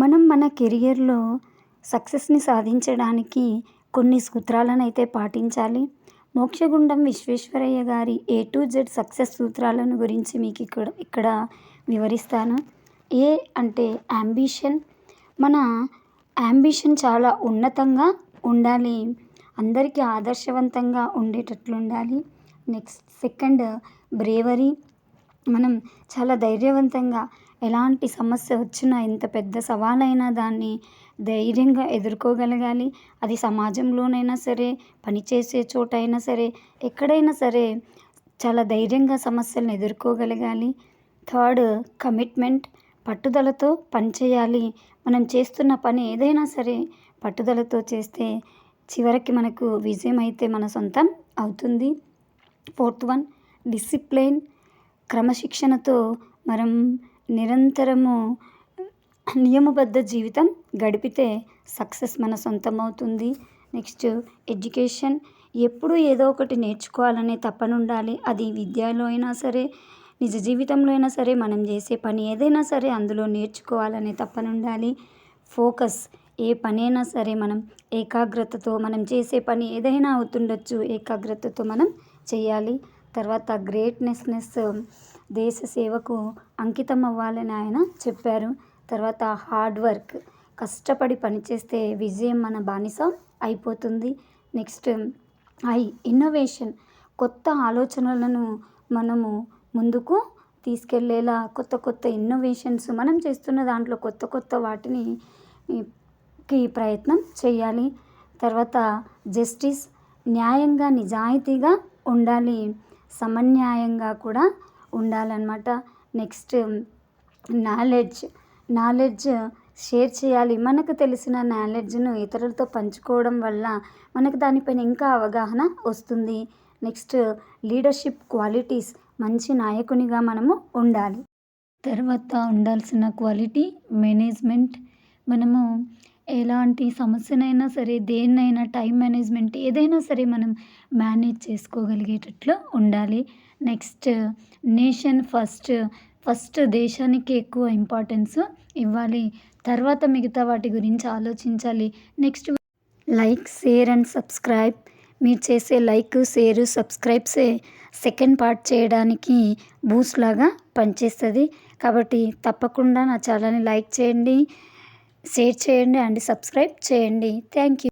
మనం మన కెరియర్లో సక్సెస్ని సాధించడానికి కొన్ని సూత్రాలను అయితే పాటించాలి. మోక్షగుండం విశ్వేశ్వరయ్య గారి ఏ టు జెడ్ సక్సెస్ సూత్రాలను గురించి మీకు ఇక్కడ ఇక్కడ వివరిస్తాను. ఏ అంటే యాంబిషన్ మన యాంబిషన్ చాలా ఉన్నతంగా ఉండాలి. అందరికీ ఆదర్శవంతంగా ఉండేటట్లు ఉండాలి నెక్స్ట్ సెకండ్ బ్రేవరీ. మనం చాలా ధైర్యవంతంగా ఎలాంటి సమస్య వచ్చినా ఎంత పెద్ద సవాలైనా దాన్ని ధైర్యంగా ఎదుర్కోగలగాలి. అది సమాజంలోనైనా సరే పనిచేసే చోట అయినా సరే ఎక్కడైనా సరే చాలా ధైర్యంగా సమస్యలను ఎదుర్కోగలగాలి. థర్డ్ కమిట్మెంట్ పట్టుదలతో పనిచేయాలి మనం చేస్తున్న పని ఏదైనా సరే పట్టుదలతో చేస్తే చివరికి మనకు విజయం అయితే మన సొంతం అవుతుంది. ఫోర్త్ వన్ డిసిప్లైన్ క్రమశిక్షణతో మనం నిరంతరము నియమబద్ధ జీవితం గడిపితే సక్సెస్ మన సొంతం అవుతుంది నెక్స్ట్ ఎడ్యుకేషన్. ఎప్పుడూ ఏదో ఒకటి నేర్చుకోవాలనే తపన ఉండాలి. అది విద్యలో అయినా సరే నిజ జీవితంలో అయినా సరే మనం చేసే పని ఏదైనా సరే అందులో నేర్చుకోవాలనే తపన ఉండాలి. ఫోకస్. ఏ పనైనా సరే మనం ఏకాగ్రతతో మనం చేసే పని ఏదైనా అవుతుండొచ్చు ఏకాగ్రతతో మనం చేయాలి. తర్వాత గ్రేట్నెస్నెస్ దేశ సేవకు అంకితం అవ్వాలని ఆయన చెప్పారు. తర్వాత హార్డ్ వర్క్ కష్టపడి పనిచేస్తే విజయం మన బానిస అయిపోతుంది. నెక్స్ట్ ఐ ఇన్నోవేషన్ కొత్త ఆలోచనలను మనము ముందుకు తీసుకెళ్ళేలా కొత్త కొత్త ఇన్నోవేషన్స్ మనం చేస్తున్న దాంట్లో కొత్త కొత్త వాటిని కి ప్రయత్నం చేయాలి. తర్వాత జస్టిస్ న్యాయంగా నిజాయితీగా ఉండాలి. సమన్యాయంగా కూడా ఉండాలన్నమాట. Next knowledge. నాలెడ్జ్ షేర్ చేయాలి. మనకు తెలిసిన నాలెడ్జ్ను ఇతరులతో పంచుకోవడం వల్ల మనకు దానిపైన ఇంకా అవగాహన వస్తుంది. Next leadership qualities. మంచి నాయకునిగా మనము ఉండాలి. తర్వాత ఉండాల్సిన క్వాలిటీ మేనేజ్మెంట్. మనము ఎలాంటి సమస్యనైనా సరే దేన్నైనా టైం మేనేజ్మెంట్ ఏదైనా సరే మనం మేనేజ్ చేసుకోగలిగేటట్లు ఉండాలి. Next nation first. ఫస్ట్ దేశానికి ఎక్కువ ఇంపార్టెన్స్ ఇవ్వాలి. తర్వాత మిగతా వాటి గురించి ఆలోచించాలి. Next like share and subscribe. మీరు చేసే లైక్ షేర్ సబ్స్క్రైబ్సే సెకండ్ పార్ట్ చేయడానికి బూస్ట్ లాగా పనిచేస్తుంది. కాబట్టి తప్పకుండా నా ఛానల్ని లైక్ చేయండి. షేర్ చేయండి అండ్ సబ్స్క్రైబ్ చేయండి. Thank you.